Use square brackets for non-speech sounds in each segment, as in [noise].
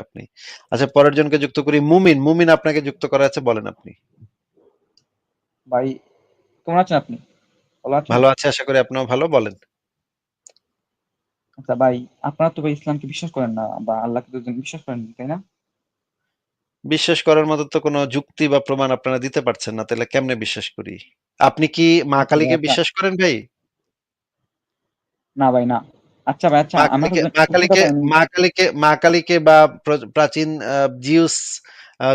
আপনি। আচ্ছা পরের জনকে যুক্ত করি। মুমিন, মুমিন আপনাকে যুক্ত করা আছে বলেন আপনি। ভাই কেমন আছেন আপনি? ভালো আছি আশা করি আপনিও ভালো বলেন। আচ্ছা ভাই আপনারা তো ভাই ইসলামকে বিশ্বাস করেন না বা আল্লাহকে দুজন বিশ্বাস করেন তাই না? বিশ্বাস করার মতো তো কোনো যুক্তি বা প্রমাণ আপনারা দিতে পারছেন না। তাহলে কেমনে বিশ্বাস করি? আপনি কি মা কালীকে আচ্ছা। বিশ্বাস করেন ভাই? না ভাই না। আচ্ছা ভাই আচ্ছা মা কালীকে মা কালীকে। মা বা প্র প্রাচীন জিউস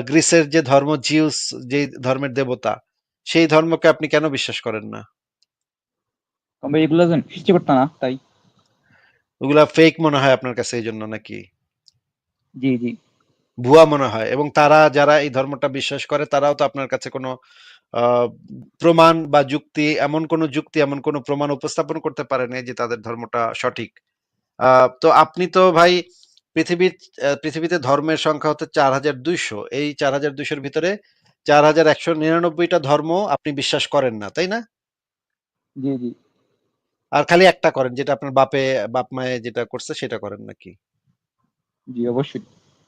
গ্রিসের যে ধর্ম জিউস যেই ধর্মের দেবতা, সেই ধর্মকে আপনি কেন বিশ্বাস করেন না? এগুলো যেন সৃষ্টিকর্তা না তাই। ওগুলা ফেক মনে হয় আপনার কাছে এইজন্য নাকি? জি, জি। ভুয়া মনে হয় এবং তারা যারা এই ধর্মটা বিশ্বাস করে তারাও তো আপনার কাছে কোনো প্রমাণ বা যুক্তি এমন কোনো যুক্তি, এমন কোনো প্রমাণ উপস্থাপন করতে পারে নাই যে তাদের ধর্মটা সঠিক। তো আপনি তো ভাই পৃথিবীর পৃথিবীতে ধর্মের সংখ্যা হচ্ছে ৪২০০ এই চার হাজার দুইশোর ভিতরে চার হাজার একশো নিরানব্বইটা ধর্ম আপনি বিশ্বাস করেন না, তাই না? জি, জি। আর খালি একটা করেন যেটা আপনার বাপে বাপ-মায়ে যেটা করছে সেটা করেন নাকি? জি, অবশ্যই।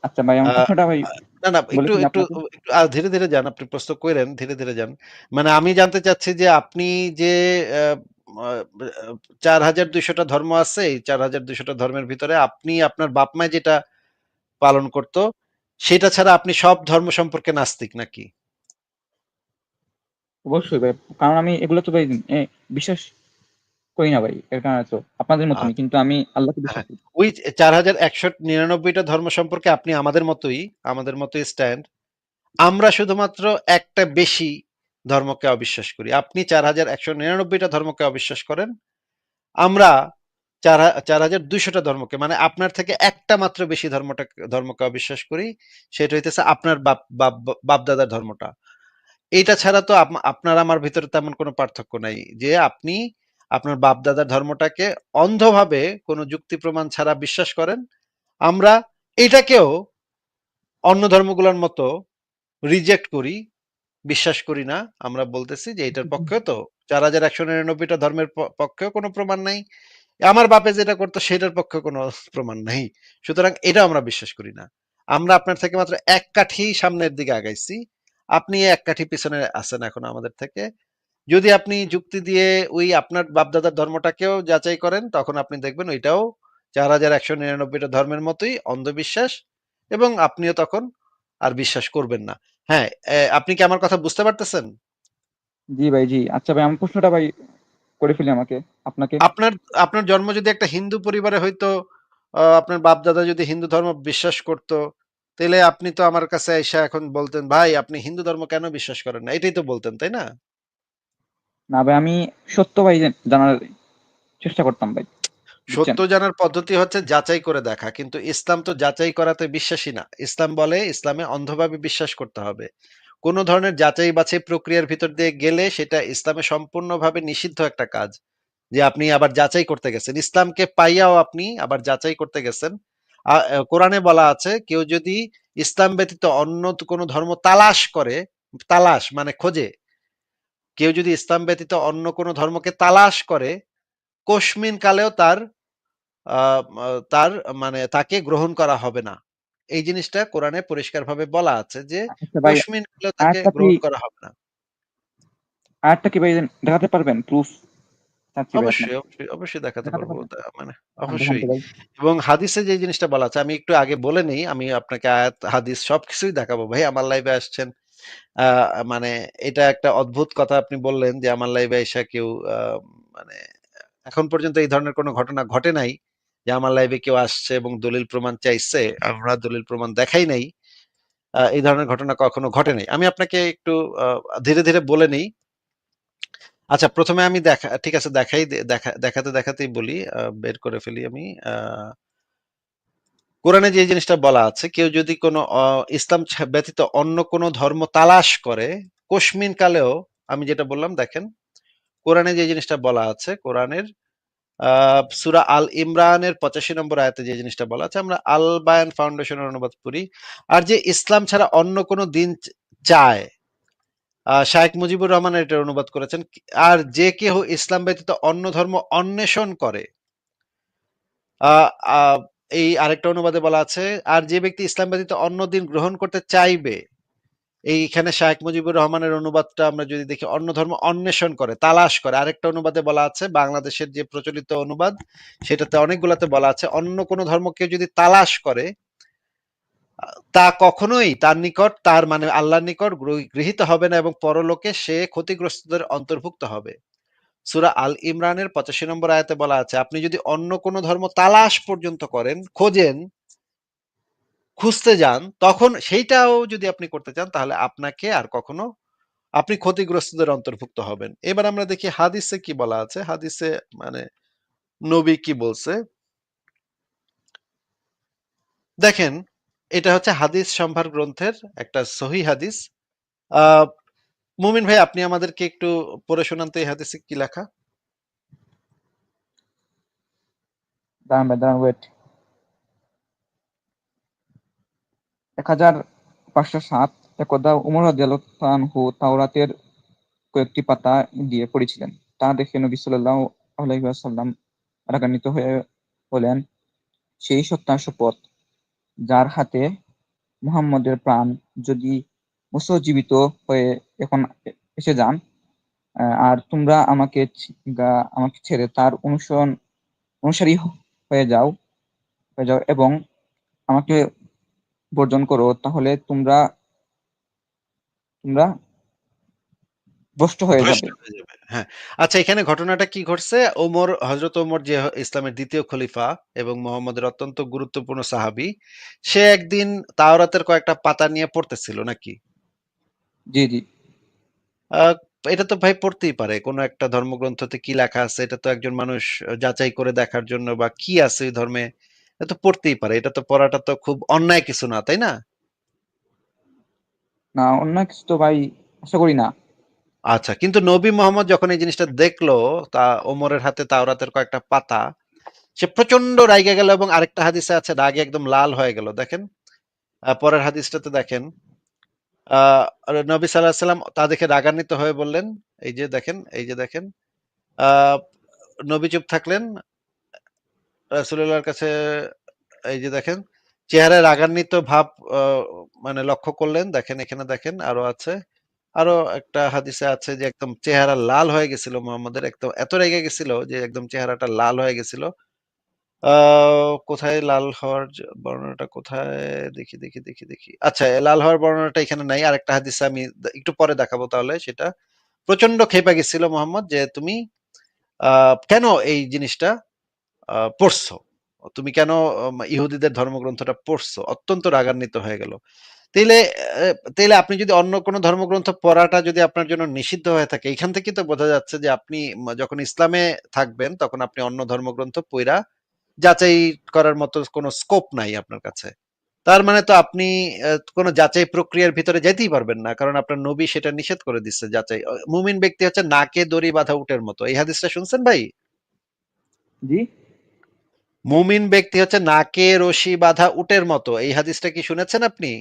আচ্ছা ভাই আমার প্রশ্নটা ভাই না, না একটু একটু আপনাকে। একটু আ ধীরে, ধীরে যান। আপনি প্রশ্ন কইরেন, ধীরে, ধীরে যান। মানে আমি জানতে চাচ্ছি যে আপনি যে অ্যা আ বে আ ৪২০০ টা ধর্ম আছে, এই ৪২০০ টা ধর্মের ভিতরে আপনি আপনার বাপ-মায়ে যেটা পালন করত, সেটা ছাড়া আপনি সব ধর্ম সম্পর্কে নাস্তিক নাকি? অবশ্যই ভাই। কারণ আমি এগুলো তো ভাই বিশ্বাস করি না ভাই। এর কারণে তো আপনাদের মতনই। আচ্ছা। কিন্তু আমি আল্লাহকে বিশ্বাস করি। ওই ৪১৯৯ টা ধর্ম সম্পর্কে আপনি আমাদের মতোই, আমাদের মতোই স্ট্যান্ড। আমরা শুধুমাত্র একটা বেশি ধর্মকে অবিশ্বাস করি। আপনি ৪১৯৯ টা ধর্মকে অবিশ্বাস করেন। আমরা চার হা ৪২০০ টা ধর্মকে মানে আপনার থেকে একটা মাত্র বেশি ধর্মটা ধর্মকে অবিশ্বাস করি। সেটা হইতেছে আপনার বাপ বাপ বাপ-দাদার ধর্মটা। এইটা ছাড়া তো আপনার আমার ভিতরে তেমন কোনো পার্থক্য নাই। যে আপনি আপনার বাপ-দাদার ধর্মটাকে অন্ধভাবে কোনো যুক্তি প্রমাণ ছাড়া বিশ্বাস করেন। আমরা এটাকেও অন্য ধর্মগুলোর মতো রিজেক্ট করি, বিশ্বাস করি না। আমরা বলতেছি যে এটার পক্ষেও তো ৪১৯৯ টা ধর্মের পক্ষেও কোনো প্রমাণ নাই। আমার বাপে যেটা করত সেটার পক্ষেও কোনো [laughs] প্রমাণ নাই। সুতরাং এটাও আমরা বিশ্বাস করি না। আমরা আপনার থেকে মাত্র ১ কাঠি সামনের দিকে আগাইছি। আপনি ১ কাঠি পিছনে আছেন এখন আমাদের থেকে। যদি আপনি যুক্তি দিয়ে ওই আপনার বাপ-দাদার ধর্মটাকেও যাচাই করেন, তখন আপনি দেখবেন ওইটাও চার হাজার একশো নিরানব্বইটা ধর্মের মতোই অন্ধবিশ্বাস এবং আপনিও তখন আর বিশ্বাস করবেন না। হ্যাঁ, আপনি কি আমার কথা বুঝতে পারতেছেন? জি ভাই, জি। আচ্ছা ভাই আমার প্রশ্নটা ভাই করে ফেলি আমাকে আপনাকে। আপনার আপনার জন্ম যদি একটা হিন্দু পরিবারে হইতো, আ আপনার বাপ-দাদা যদি হিন্দু ধর্ম বিশ্বাস করত, তাইলে আপনি তো আমার কাছে আইসা এখন বলতেন, "ভাই আপনি হিন্দু ধর্ম কেন বিশ্বাস করেন না?" এটাই তো বলতেন, তাই না? না ভাই আমি সত্য ভাই জানার চেষ্টা করতাম ভাই। সত্য জানার পদ্ধতি হচ্ছে যাচাই করে দেখা। কিন্তু ইসলাম তো যাচাই করাতে বিশ্বাসী না। ইসলাম বলে ইসলামে অন্ধভাবে বিশ্বাস করতে হবে। কোন ধরনের যাচাই বাছাই প্রক্রিয়ার ভিতর দিয়ে গেলে সেটা ইসলামে সম্পূর্ণভাবে নিষিদ্ধ একটা কাজ। যে আপনি আবার যাচাই করতে গেছেন। ইসলামকে পাইয়াও আপনি আবার যাচাই করতে গেছেন। কোরআনে বলা আছে কেউ যদি ইসলাম ব্যতীত অন্য কোন ধর্ম তালাশ করে, তালাশ মানে খোঁজে। কেউ যদি ইসলাম ব্যতীত অন্য কোন ধর্মকে তালাশ করে, কশমিন কালেও তার তার মানে তাকে গ্রহণ করা হবে না। এই জিনিসটা কোরআনে পরিষ্কারভাবে বলা আছে যে আচ্ছা ভাই কালেও তাকে গ্রহণ করা হবে না। আরেকটা কি ভাই দেখাতে পারবেন? প্রুফ অবশ্যই, অবশ্যই, অবশ্যই দেখাতে পারব। মানে দেখান অবশ্যই। এবং হাদিসে যে জিনিসটা বলা আছে আমি একটু আগে বলে নেই। আমি আপনাকে আয়াত, হাদিস সবকিছুই দেখাবো ভাই। আমার লাইভে আসছেন। মানে এটা একটা অদ্ভুত কথা আপনি বললেন যে আমার লাইভে আইসা কেউ মানে এখন পর্যন্ত এই ধরনের কোনো ঘটনা ঘটে নাই। যে আমার লাইভে কেউ আসছে এবং দলিল প্রমাণ চাইছে। আমরা দলিল প্রমাণ দেখাই নাই। এই ধরনের ঘটনা কখনো ঘটে নাই। আমি আপনাকে একটু ধীরে, ধীরে বলে নেই। আচ্ছা প্রথমে আমি দেখা ঠিক আছে দেখাই দেখা দেখাতে, দেখাতেই বলি। বের করে ফেলি আমি। কোরআনে যে জিনিসটা বলা আছে, কেউ যদি কোনো ইসলাম ব্যতীত অন্য কোন ধর্ম তালাশ করে, কশমিন কালেও আমি যেটা বললাম দেখেন, কোরআনে যে জিনিসটা বলা আছে, কোরআনের সূরা আল ইমরানের ৮৫ নম্বর আয়াতে যে জিনিসটা বলা আছে, আমরা আল বায়ান ফাউন্ডেশনের অনুবাদ করি আর যে ইসলাম ছাড়া অন্য কোন দিন চায়, আ শায়েখ মুজিবুর রহমান এটার অনুবাদ করেছেন। আর যে কেহ ইসলাম ব্যতীত অন্য ধর্ম অন্বেষণ করে এই আরেকটা অনুবাদে বলা আছে আর যে ব্যক্তি ইসলাম ব্যতীত অন্য দিন গ্রহণ করতে চাইবে এইখানে শাহেখ মুজিবুর রহমানের অনুবাদটা আমরা যদি দেখি, অন্য ধর্ম অন্বেষণ করে, তালাশ করে। আরেকটা অনুবাদে বলা আছে, বাংলাদেশের যে প্রচলিত অনুবাদ, সেটাতে অনেকগুলাতে বলা আছে, অন্য কোনো ধর্মকে যদি তালাশ করে, তা কখনোই তার নিকট, তার মানে আল্লাহর নিকট গৃহীত হবে না এবং পরলোকে সে ক্ষতিগ্রস্তদের অন্তর্ভুক্ত হবে। সুরা আল ইমরানের পঁচাশি নম্বর আয়াতে বলা আছে, আপনি যদি অন্য কোনো ধর্ম তালাশ পর্যন্ত করেন, খোঁজেন খুঁজতে যান, তখন সেইটাও যদি আপনি করতে চান, তাহলে আপনাকে আর কখনো আপনি ক্ষতিগ্রস্তদের অন্তর্ভুক্ত হবেন। এবার আমরা দেখি হাদিসে কি বলা আছে? হাদিসে মানে নবী কি বলছে? দেখেন, এটা হচ্ছে হাদিস সম্ভার গ্রন্থের একটা সহি হাদিস। মুমিন ভাই, আপনি আমাদেরকে একটু পড়ে শোনান তো এই হাদিসে কি লেখা? দাঁড়ান দাঁড়ান ওয়েট এক হাজার পাঁচশো সাত একদা উমর রাদিয়াল্লাহু তাওরাতের কয়েকটি পাতা দিয়ে পড়েছিলেন। তা দেখে নবী সাল্লাল্লাহু আলাইহি ওয়াসাল্লাম রাগান্বিত হয়ে বলেন, সেই সত্তার শপথ যার হাতে মুহাম্মদের প্রাণ যদি মুসা জীবিত হয়ে এখন এসে যান আর তোমরা আমাকে আমাকে ছেড়ে তার অনুসরণ, অনুসারী হয়ে যাও হয়ে যাও এবং আমাকে বর্জন করো তাহলে তোমরা তোমরা ভ্রষ্ট হয়ে যাবে। হ্যাঁ আচ্ছা এখানে ঘটনাটা কি ঘটছে? ওমর হজরত ওমর যে ইসলামের দ্বিতীয় খলিফা এবং মোহাম্মদের অত্যন্ত গুরুত্বপূর্ণ সাহাবী সে একদিন তাওরাতের কয়েকটা পাতা নিয়ে পড়তেছিল নাকি? জি জি। আহ, এটা তো ভাই পড়তেই পারে কোনো একটা ধর্মগ্রন্থতে কি লেখা আছে? এটা তো একজন মানুষ যাচাই করে দেখার জন্য বা কি আছে ওই ধর্মে? এটা তো পড়তেই পারে এটা তো পড়াটা তো খুব অন্যায় কিছু না তাই না? না অন্য কিছু তো ভাই আশা করি না। আচ্ছা কিন্তু নবী মোহাম্মদ যখন এই জিনিসটা দেখল তা ওমরের হাতে তাওরাতের কয়েকটা পাতা সে প্রচণ্ড রাইগে গেল এবং আরেকটা হাদিসে আছে রাগে একদম লাল হয়ে গেল দেখেন? পরের হাদিসটাতে দেখেন নবী সাল্লাহ সাল্লাম তা দেখে রাগান্বিত হয়ে বললেন এই যে দেখেন এই যে দেখেন আহ নবী চুপ থাকলেন রাসূলুল্লাহর কাছে, এই যে দেখেন, চেহারায় রাগান্বিত ভাব মানে লক্ষ্য করলেন, দেখেন, এখানে দেখেন, আরও আছে, আরও একটা হাদিসে আছে যে একদম চেহারা লাল হয়ে গেছিল মোহাম্মদের, একদম এত রেগে গেছিল যে একদম চেহারাটা লাল হয়ে গেছিল। কোথায় লাল হওয়ার বর্ণনাটা কোথায়? দেখি দেখি দেখি দেখি। আচ্ছা লাল হওয়ার বর্ণনাটা এখানে নাই আর একটা হাদিসে আমি একটু পরে দেখাবো তাহলে সেটা। প্রচণ্ড খেপা গেছিল মোহাম্মদ যে তুমি কেন এই জিনিসটা? পড়ছো। তুমি কেন ইহুদিদের ধর্মগ্রন্থটা পড়ছো? অত্যন্ত রাগান্বিত হয়ে গেল। তাইলে তাইলে আপনি যদি অন্য কোনো ধর্মগ্রন্থ পড়াটা যদি আপনার জন্য নিষিদ্ধ হয়ে থাকে, এখান থেকে তো বোঝা যাচ্ছে যে আপনি যখন ইসলামে থাকবেন, তখন আপনি অন্য ধর্মগ্রন্থ পইরা যাচাই করার মতো কোনো স্কোপ নাই আপনার কাছে। তার মানে তো আপনি কোনো যাচাই প্রক্রিয়ার ভিতরে যেতেই পারবেন না, কারণ আপনার নবী সেটা নিষেধ করে দিচ্ছে যাচাই। মুমিন ব্যক্তি হচ্ছে নাকে দড়ি বাঁধা উটের মতো। এই হাদিসটা শুনছেন ভাই? জি। মুমিন ব্যক্তি হচ্ছে নাকে রশি বাঁধা উটের মতো। এই হাদিসটা কি শুনেছেন আপনি?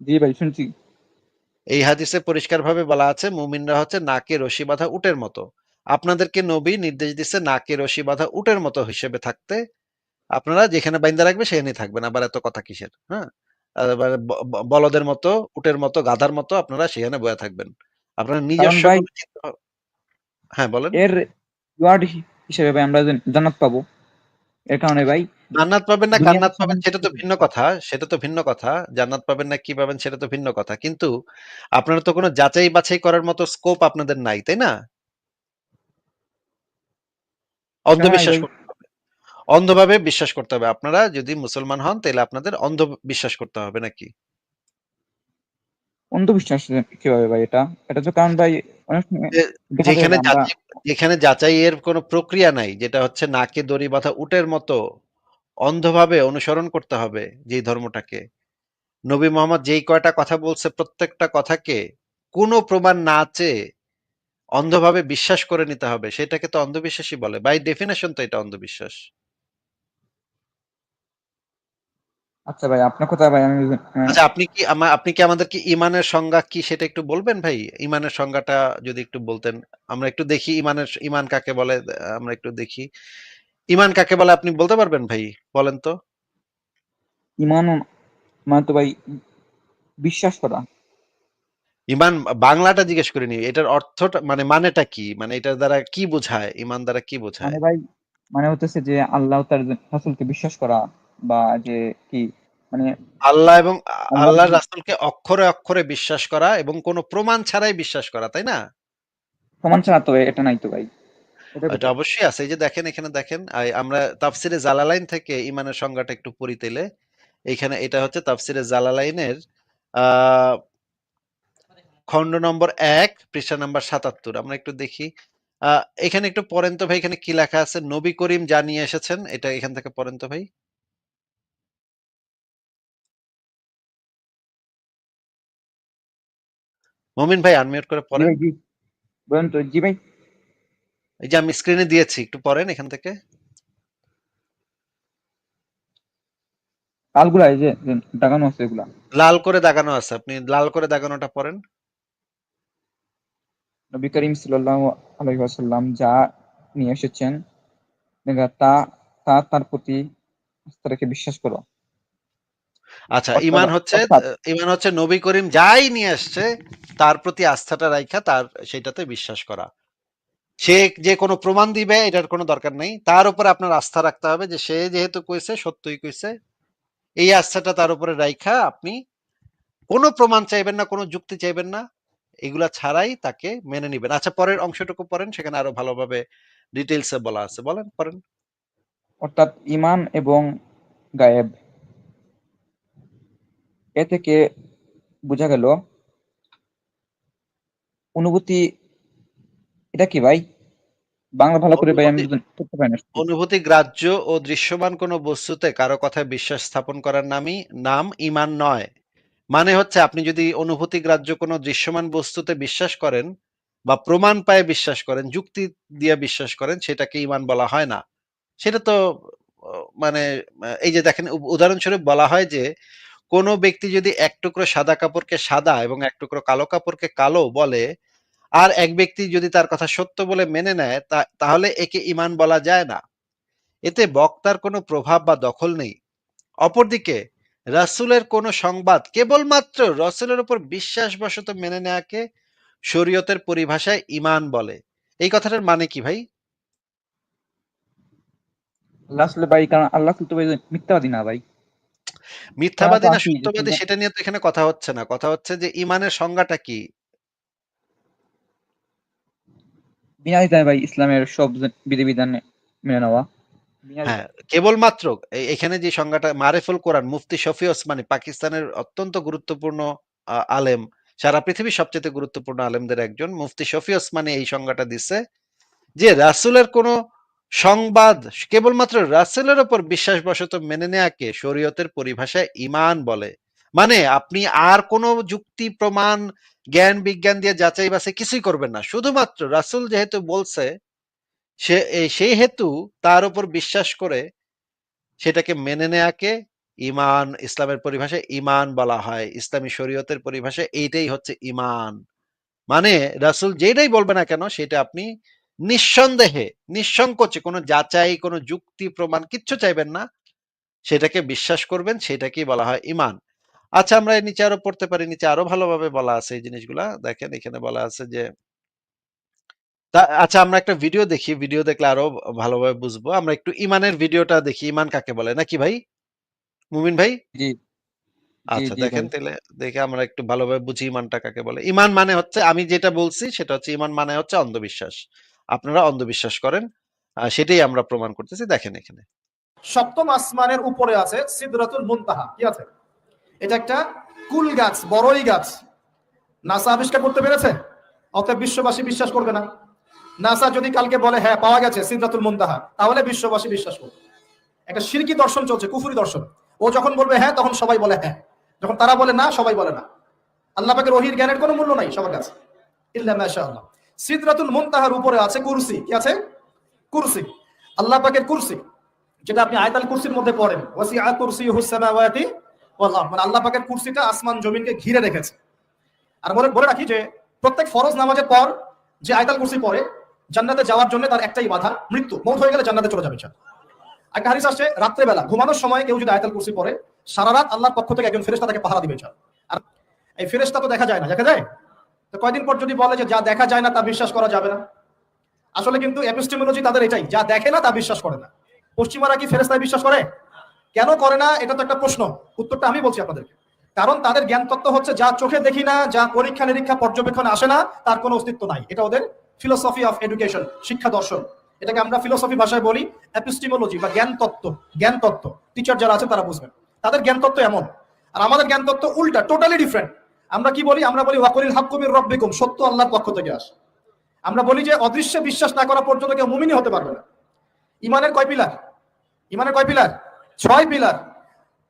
জি ভাই শুনছি। এই হাদিসে পরিষ্কারভাবে বলা আছে মুমিনরা হচ্ছে নাকে রশি বাঁধা উটের মতো। আপনাদেরকে নবী নির্দেশ দিচ্ছে নাকে রশি বাঁধা উটের মতো হিসেবে থাকতে। আপনারা যেখানে বাইন্দা রাখবে সেখানেই থাকবেন। আবার এত কথা কিসের হ্যাঁ? বলদের মতো উটের মতো গাধার মতো আপনারা সেখানে বয়ে থাকবেন। আপনারা নিজস্ব হ্যাঁ বলেন। এর রিওয়ার্ড হিসেবে আমরা জান্নাত পাবো। এর কারণে ভাই জান্নাত পাবেন না কান্নাত পাবেন সেটা তো ভিন্ন কথা সেটা তো ভিন্ন কথা। জান্নাত পাবেন না কি পাবেন সেটা তো ভিন্ন কথা। কিন্তু আপনারা তো কোনো যাচাই বাছাই করার মতো স্কোপ আপনাদের নাই তাই না? অন্ধবিশ্বাস হবে। অন্ধভাবে বিশ্বাস করতে হবে। আপনারা যদি মুসলমান হন তাহলে আপনাদের অন্ধ বিশ্বাস করতে হবে নাকি? অন্ধবিশ্বাস কীভাবে ভাই এটা? এটা তো কারণ ভাই অনেক সময় যে- দেখা যায় যেখানে যাচাই যেখানে যাচাইয়ের কোনো প্রক্রিয়া নাই যেটা হচ্ছে নাকে দড়ি বাঁধা উটের মতো অন্ধভাবে অনুসরণ করতে হবে যেই ধর্মটাকে। নবী মোহাম্মদ যেই কয়টা কথা বলছে প্রত্যেকটা কথাকে কোনো প্রমাণ না চেয়ে অন্ধভাবে বিশ্বাস করে নিতে হবে সেটাকে তো অন্ধবিশ্বাসই বলে। বাই ডেফিনেশন তো এটা অন্ধবিশ্বাস। আচ্ছা ভাই আপনার কথা ভাই আমি আচ্ছা আপনি কি আপনি কি আমাদেরকে ইমানের সংজ্ঞা কি সেটা একটু বলবেন ভাই? ইমানের সংজ্ঞাটা যদি একটু বলতেন। আমরা একটু দেখি ইমানের ইমান কাকে বলে আমরা একটু দেখি। ইমান কাকে বলে আপনি বলতে পারবেন ভাই? বলেন তো। ইমান মানে তো ভাই বিশ্বাস করা। ইমান বাংলাটা জিজ্ঞেস করিনি এটার অর্থটা মানে মানেটা কি? মানে এটার দ্বারা কি বোঝায়? ইমান দ্বারা কি বোঝায়? মানে ভাই মানে হতেছে যে আল্লাহ তার রাসূলকে বিশ্বাস করা। বা যে কি মানে আল্লাহ এবং আল্লাহ- আল্লাহ রাসূলকে অক্ষরে অক্ষরে বিশ্বাস করা এবং কোনো প্রমাণ ছাড়াই বিশ্বাস করা তাই না? প্রমাণ ছাড়া তো এটা নাই তো ভাই। এটা অবশ্যই আছে। এই যে দেখেন এখানে দেখেন আমরা তাফসিরে জালালাইন থেকে ইমানের সংজ্ঞাটা একটু পড়ি তেলে এখানে এটা হচ্ছে তাফসিরে জালালাইনের খণ্ড নম্বর এক পৃষ্ঠা নাম্বার সাতাত্তর। আমরা একটু দেখি। আহ এখানে একটু পড়েন তো ভাই এখানে কি লেখা আছে? নবী করিম জানিয়ে এসেছেন এটা এখান থেকে পড়েন তো ভাই। মমিন ভাই আনমিউট করে পড়েন। জি বলেন তো জি ভাই এই যে আমি স্ক্রিনে দিয়েছি একটু পড়েন এখান থেকে। কালগুলা এই যে দাগানো আছে এগুলা। লাল করে দাগানো আছে আপনি লাল করে দাগানোটা পড়েন। নবী করিম সাল্লাল্লাহু আলাইহি ওয়াসাল্লাম যা নিয়ে এসেছেন তা তা তার প্রতি আস্থা রেখে বিশ্বাস করো। আচ্ছা ইমান হচ্ছে ইমান হচ্ছে নবী করিম যাই নিয়ে আসছে তার প্রতি আস্থাটা রাখা তার সেটাতে বিশ্বাস করা। সে যে কোনো প্রমাণ দিবে এটার কোনো দরকার নেই। তার উপরে আপনার আস্থা রাখতে হবে যে সে যেহেতু কইছে সত্যই কইছে এই আস্থাটা তার উপরে রাইখা আপনি কোনো প্রমাণ চাইবেন না কোনো যুক্তি চাইবেন না এগুলা ছাড়াই তাকে মেনে নিবেন। আচ্ছা পরের অংশটুকু পড়েন সেখানে আরও ভালোভাবে ডিটেলসে বলা আছে। বলেন পড়েন। অর্থাৎ ইমান এবং গায়েব। এ থেকে বোঝা গেল অনুভূতি এটা কি ভাই? বাংলা ভালো করে ভাই আমি অনুভূতি- করতে পারি না। অনুভূতি গ্রাহ্য ও দৃশ্যমান কোনো বস্তুতে কারও কথায় বিশ্বাস স্থাপন করার নামই নাম ইমান নয়। মানে হচ্ছে আপনি যদি অনুভূতি গ্রাহ্য কোনো দৃশ্যমান বস্তুতে বিশ্বাস করেন বা প্রমাণ পায় বিশ্বাস করেন যুক্তি দিয়ে বিশ্বাস করেন সেটাকে ইমান বলা হয় না। সেটা তো মানে এই যে দেখেন উদাহরণস্বরূপ বলা হয় যে কোনো ব্যক্তি যদি এক টুকরো সাদা কাপড়কে সাদা এবং এক টুকরো কালো কাপড়কে কালো বলে, আর এক ব্যক্তি যদি তার কথা সত্য বলে মেনে নেয় তাহলে একে ইমান বলা যায় না। এতে বক্তার কোনো প্রভাব বা দখল নেই। অপরদিকে, রাসূলের কোনো সংবাদ কেবলমাত্র রসুলের উপর বিশ্বাসবশত মেনে নেয়াকে শরীয়তের পরিভাষায় ঈমান বলে। এই কথাটার মানে কি ভাই? আল্লাহ ভাই, কারণ আল্লাহ তো মিথ্যাবাদী না ভাই। মিথ্যাবাদী না সত্যবাদী সেটা নিয়ে তো এখানে কথা হচ্ছে না। কথা হচ্ছে যে ঈমানের সংজ্ঞাটা কি? বিনা দ্বিধায় ভাই ইসলামের সব বিধিবিধান মেনে নেওয়া। হ্যাঁ কেবলমাত্র এখানে যে সংজ্ঞাটা মারেফুল কোরআন মুফতি শফি ওসমানী পাকিস্তানের অত্যন্ত গুরুত্বপূর্ণ আলেম। সারা পৃথিবীর সবচেয়ে গুরুত্বপূর্ণ আলেমদের একজন মুফতি শফি ওসমানী এই সংজ্ঞাটা দিচ্ছে যে রাসূলের কোনো সংবাদ কেবলমাত্র রাসূলের উপর বিশ্বাসবশত মেনে নেয়াকে শরীয়তের পরিভাষায় ঈমান বলে। মানে আপনি আর কোনো যুক্তি, প্রমাণ, জ্ঞান, বিজ্ঞান দিয়ে যাচাই বাছাই কিছুই করবেন না। শুধুমাত্র রাসূল যেহেতু বলছে, সে সেই হেতু তার উপর বিশ্বাস করে সেটাকে মেনে নেয়াকে ইমান ইসলামের পরিভাষায় ইমান বলা হয়। ইসলামী শরীয়তের পরিভাষায় এইটাই হচ্ছে ইমান মানে রাসূল যেটাই বলবে না কেন, সেটা আপনি নিঃসন্দেহে নিঃসংকোচে কোনো যাচাই কোনো যুক্তি প্রমাণ কিচ্ছু চাইবেন না। সেটাকে বিশ্বাস করবেন সেটাকেই বলা হয় ইমান আচ্ছা আমরা এর নিচে আরও পড়তে পারি নিচে আরও ভালোভাবে বলা আছে এই জিনিসগুলা। দেখেন এখানে বলা আছে যে আচ্ছা আমরা একটা ভিডিও দেখি ভিডিও দেখলে আরও ভালোভাবে বুঝব। আমরা একটু ইমানের ভিডিওটা দেখি ইমান কাকে বলে নাকি ভাই? মুমিন ভাই? আচ্ছা দেখেন তাহলে দেখে আমরা একটু ভালোভাবে বুঝি ইমানটা কাকে বলে। ইমান মানে হচ্ছে আমি যেটা বলছি সেটা হচ্ছে ইমান মানে হচ্ছে অন্ধবিশ্বাস। আপনারা অন্ধবিশ্বাস করেন। সেটাই আমরা প্রমাণ করতেছি। দেখেন এখানে। সপ্তম আসমানের উপরে আছে সিদরাতুল মুনতাহা। কি আছে? এটা একটা কুল গাছ, বড়ই গাছ। নাসা আবিষ্কার করতে পেরেছে? অতএব বিশ্ববাসী বিশ্বাস করবে না। নাসা যদি কালকে বলে হ্যাঁ পাওয়া গেছে সিদরাতুল মুনতাহা, তাহলে বিশ্ববাসী বিশ্বাস করবে। একটা শিরকি দর্শন চলছে, কুফুরি দর্শন। ও যখন বলবে হ্যাঁ তখন সবাই বলে হ্যাঁ। যখন তারা বলে, না, সবাই বলে, না। আল্লাহ পাকের জ্ঞানের কোনো মূল্য নাই সবার কাছে। ইল্লা মাশাআল্লাহ। সিদরাতুল মুনতাহার উপরে আছে কুরসি। কি আছে? কুরসি। আল্লাহ পাকের কুরসি, যেটা আপনি আয়তাল কুরসির মধ্যে পড়েন। ওয়াসিআ কুরসিয়ুহুস সামাওয়াতি ওয়াল আরদ। মানে আল্লাহ পাকের কুরসিটা আসমান জমিনকে ঘিরে রেখেছে। আর বলে বলে রাখি যে, প্রত্যেক ফরজ নামাজের পর যে আয়তাল কুরসি পড়ে, জান্নাতে যাওয়ার জন্য তার একটাই বাধা, মৃত্যু। মৌত হয়ে গেলে জান্নাতে চলে যাবে ইনশাআল্লাহ। একটা হাদিস আসছে, রাত্রেবেলা, ঘুমানোর সময় কেউ যদি আয়তাল কুরসি পড়ে, সারা রাত আল্লাহর পক্ষ থেকে একজন ফেরেশতা তাকে পাহারা দিবে ইনশাআল্লাহ। আর এই ফেরেশতা তো দেখা যায় না, দেখা যায়? তো কয়দিন পর যদি বলে যে যা দেখা যায় না তা বিশ্বাস করা যাবে না? আসলে কিন্তু এপিস্টেমোলজি তাদের এটাই, যা দেখে না তা বিশ্বাস করে না। পশ্চিমারা কি ফেরেস্তায় বিশ্বাস করে? কেন করে না? এটা তো একটা প্রশ্ন। উত্তরটা আমি বলছি আপনাদেরকে। কারণ তাদের জ্ঞান তত্ত্ব হচ্ছে যা চোখে দেখি না, যা পরীক্ষা নিরীক্ষা পর্যবেক্ষণ আসে না, তার কোনো অস্তিত্ব নাই। এটা ওদের ফিলোসফি অফ এডুকেশন শিক্ষা দর্শন। এটাকে আমরা ফিলোসফি ভাষায় বলি এপিস্টিমোলজি বা জ্ঞান তত্ত্ব। জ্ঞান তত্ত্ব। টিচার যারা আছে তারা বুঝবেন। তাদের জ্ঞান তত্ত্ব এমন। আর আমাদের জ্ঞান তত্ত্ব উল্টা টোটালি ডিফারেন্ট আমরা কি বলি? আমরা বলি, ওয়াকুলিল হাক্কুমির রব্বিকুম সত্য আল্লাহর পক্ষ থেকে আসে। আমরা বলি যে, অদৃশ্য বিশ্বাস না করা পর্যন্ত কেউ মুমিনই হতে পারবে না। ইমানের কয় পিলার? ইমানের কয় পিলার? ছয় পিলার।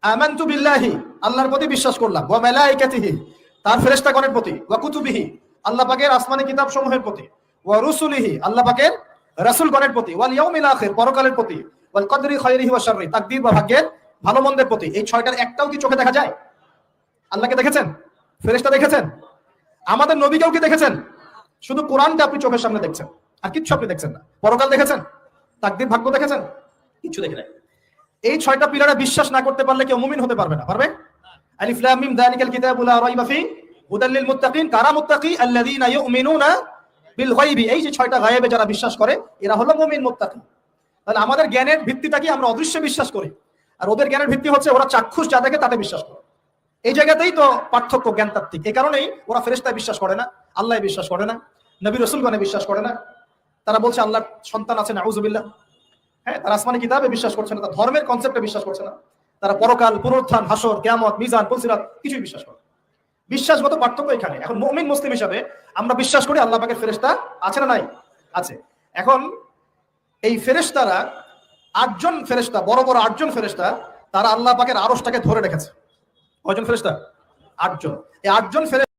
আমানতু বিল্লাহি, আল্লাহর প্রতি বিশ্বাস করলাম। ওয়া মালাইকাতিহি তার ফেরেশতাগণের প্রতি। ওয়া কুতুবিহি, আল্লাহ পাকের আসমানি কিতাব সমূহের প্রতি। ওয়া রুসুলিহি, আল্লাহ পাকের রাসূলগণের প্রতি। ওয়াল ইয়াউমিল আখির, পরকালের প্রতি। ওয়াল কদরি খায়রিহি ওয়া শাররি, তাকদীর বা ভাগ্যের ভালো মন্দের প্রতি। এই ছয়টার একটাও কি চোখে দেখা যায়? আল্লাহকে দেখেছেন? ফেরেশতা দেখেছেন? আমাদের নবীকেও কি দেখেছেন? শুধু কোরআনটা আপনি চোখের সামনে দেখছেন, আর কিচ্ছু আপনি দেখছেন না। পরকাল দেখেছেন? তাকদির ভাগ্য দেখেছেন? কিচ্ছু দেখে নাই। এই ছয়টা পিলারে বিশ্বাস না করতে পারলে কেউ মুমিন হতে পারবে না, পারবে? আলিফ লাম মিম, যালিকাল কিতাবু লা রাইবা ফি, হুদাল লিল মুত্তাকিন, কারা মুত্তাকি? আল্লাযীনা ইউমিনুনা বিল গায়বি। এই যে ছয়টা গায়েবে যারা বিশ্বাস করে, এরা হলো মুমিন মুত্তাকি। তাহলে আমাদের জ্ঞানের ভিত্তিটা কি? আমরা অদৃশ্য বিশ্বাস করি। আর ওদের জ্ঞানের ভিত্তি হচ্ছে ওরা চাক্ষুষ যা দেখে তাতে বিশ্বাস করে। এই জায়গাতেই তো পার্থক্য জ্ঞানতাত্ত্বিক। এই কারণেই ওরা ফেরেশতায় বিশ্বাস করে না আল্লাহ বিশ্বাস করে না, নবী রসুলগণে বিশ্বাস করে না। তারা বলছে, আল্লাহর সন্তান আছে, নাউজুবিল্লাহ। হ্যাঁ তারা আসমানি কিতাবে বিশ্বাস করছে না, তারা ধর্মের কনসেপ্টে বিশ্বাস করছে না। তারা পরকাল, পুনরুত্থান, হাসর, কিয়ামত, মিজান পুলসিরাত কিছুই বিশ্বাস করে। বিশ্বাসগত পার্থক্য এখানে। এখন মুমিন, মুসলিম হিসাবে আমরা বিশ্বাস করি আল্লাহ পাকের ফেরেশতা আছে না নাই? আছে। এখন এই ফেরেশতারা আটজন ফেরেশতা, বড় বড় আটজন ফেরেশতা, তারা আল্লাহ পাকের আরশটাকে ধরে রেখেছে। কয়জন ফেরেস্তা আটজন। এই আটজন ফেরেশতা